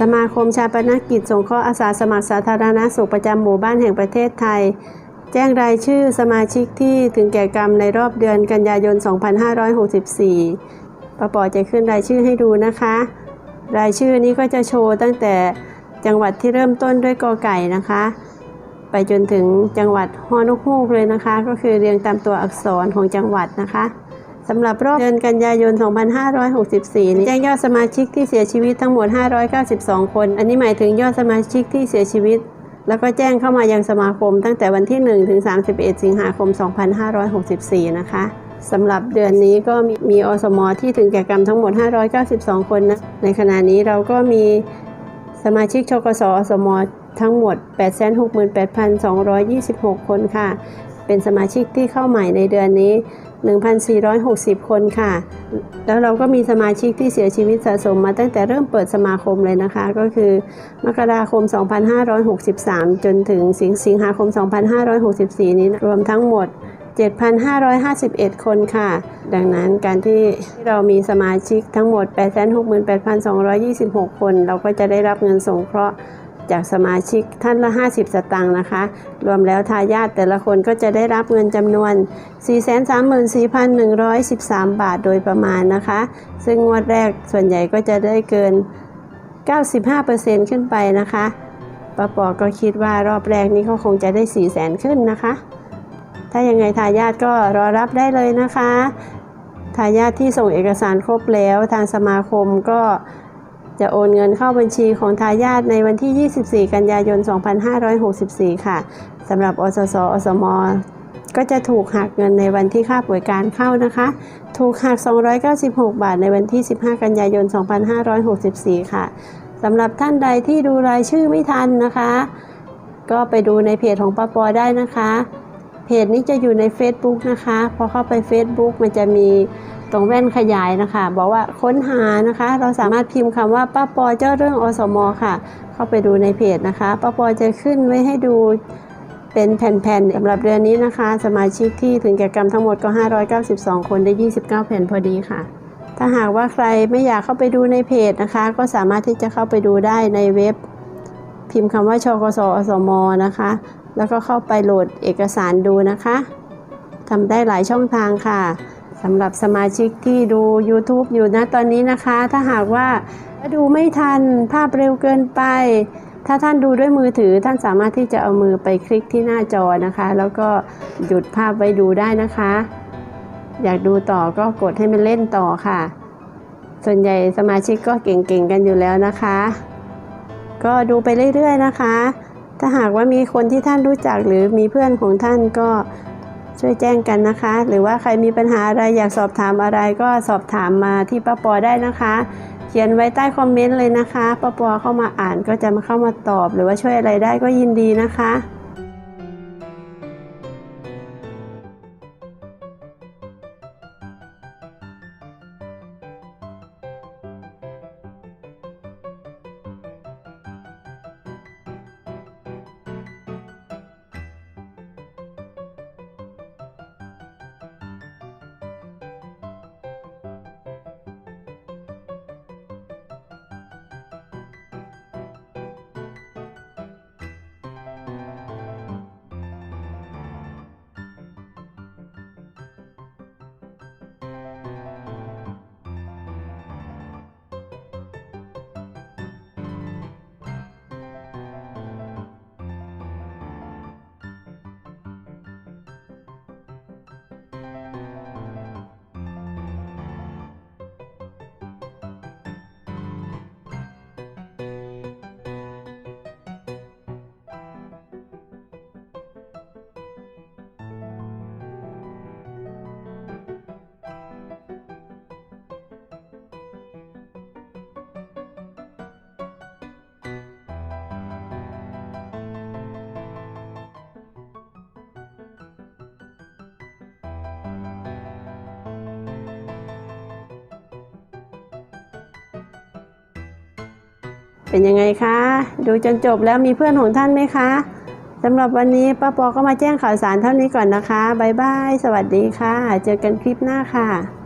สมาคมชาปนกิจสงเคราะห์อาสาสมัครสาธารณสุขประจำหมู่บ้านแห่งประเทศไทย แจ้งรายชื่อสมาชิกที่ถึงแก่กรรมในรอบเดือนกันยายน 2564ปปอจะขึ้นรายชื่อให้ดูนะคะ รายชื่อนี้ก็จะโชว์ตั้งแต่จังหวัดที่เริ่มต้นด้วยกอไก่นะคะ ไปจนถึงจังหวัดฮอนกฮูกเลยนะคะ ก็คือเรียงตามตัวอักษรของจังหวัดนะคะ สำหรับรอบเดือนกันยายน 2564นี้แจ้งยอดสมาชิกที่เสียชีวิตทั้งหมด 592 คน อันนี้หมายถึงยอดสมาชิกที่เสียชีวิต แล้วก็แจ้งเข้ามายังสมาคมตั้งแต่วันที่ 1 ถึง 31 สิงหาคม 2564 นะคะสำหรับเดือนนี้ก็มีมอสมอที่ถึงแก่กรรมทั้งหมด 592 คนนะ ในขณะนี้เราก็มีสมาชิกชกสอสมอทั้งหมด 868,226 คนค่ะ เป็นสมาชิกที่เข้าใหม่ในเดือนนี้ 1,460 คนค่ะ แล้วเราก็มีสมาชิกที่เสียชีวิตสะสมมาตั้งแต่เริ่มเปิดสมาคมเลยนะคะ ก็คือมกราคม 2563 จนถึงสิงสิงหาคม 2564 นี้รวมทั้งหมด 7,551 คนค่ะ ดังนั้นการที่เรามีสมาชิกทั้งหมด 868,226 คน เราก็จะได้รับเงินสงเคราะห์ จากสมาชิกท่านละ 50 สตางค์นะคะ รวมแล้วทายาทแต่ละคนก็จะได้รับเงินจำนวน 434,113 บาทโดยประมาณนะคะ ซึ่งงวดแรกส่วนใหญ่ก็จะได้เกิน 95%ขึ้นไปนะคะป้าปอก็คิดว่ารอบแรกนี้ก็คงจะได้ 4 0 0 0 0 0ขึ้นนะคะ ถ้ายังไงทายาทก็รอรับได้เลยนะคะ ทายาทที่ส่งเอกสารครบแล้วทางสมาคมก็ จะโอนเงินเข้าบัญชีของทายาทในวันที่ 24 กันยายน 2564 ค่ะสำหรับอสสอสมก็จะถูกหักเงินในวันที่ค่าป่วยการเข้านะคะ ถูกหัก 296 บาทในวันที่ 15 กันยายน 2564 ค่ะสำหรับท่านใดที่ดูรายชื่อไม่ทันนะคะ ก็ไปดูในเพจของปปอได้นะคะ เพจนี้จะอยู่ใน Facebook นะคะ พอเข้าไป Facebook มันจะมี ตรงแว่นขยายนะคะ บอกว่าค้นหานะคะ เราสามารถพิมพ์คำว่าป้าปอเจ้าเรื่องอสมค่ะ เข้าไปดูในเพจนะคะป้าปอจะขึ้นไว้ให้ดูเป็นแผ่นๆสำหรับเดือนนี้นะคะ สมาชิกที่ถึงแก่กรรมทั้งหมดก็ 592 คนได้ 29 แผ่นพอดีค่ะ ถ้าหากว่าใครไม่อยากเข้าไปดูในเพจนะคะ ก็สามารถที่จะเข้าไปดูได้ในเว็บ พิมพ์คำว่าชกสอสมนะคะ แล้วก็เข้าไปโหลดเอกสารดูนะคะทำได้หลายช่องทางค่ะ สำหรับสมาชิกที่ดู YouTube อยู่นะตอนนี้นะคะ ถ้าหากว่าดูไม่ทันภาพเร็วเกินไป ถ้าท่านดูด้วยมือถือท่านสามารถที่จะเอามือไปคลิกที่หน้าจอนะคะ แล้วก็หยุดภาพไว้ดูได้นะคะ อยากดูต่อก็กดให้มันเล่นต่อค่ะ ส่วนใหญ่สมาชิกก็เก่งๆกันอยู่แล้วนะคะ ก็ดูไปเรื่อยๆนะคะ ถ้าหากว่ามีคนที่ท่านรู้จักหรือมีเพื่อนของท่านก็ ช่วยแจ้งกันนะคะ หรือว่าใครมีปัญหาอะไรอยากสอบถามอะไรก็สอบถามมาที่ป้าปอได้นะคะ เขียนไว้ใต้คอมเมนต์เลยนะคะป้าปอเข้ามาอ่านก็จะมาเข้ามาตอบ หรือว่าช่วยอะไรได้ก็ยินดีนะคะ เป็นยังไงคะ ดูจนจบแล้วมีเพื่อนของท่านไหมคะสำหรับวันนี้ป้าปอก็มาแจ้งข่าวสารเท่านี้ก่อนนะคะ บ๊ายบาย สวัสดีค่ะ เจอกันคลิปหน้าค่ะ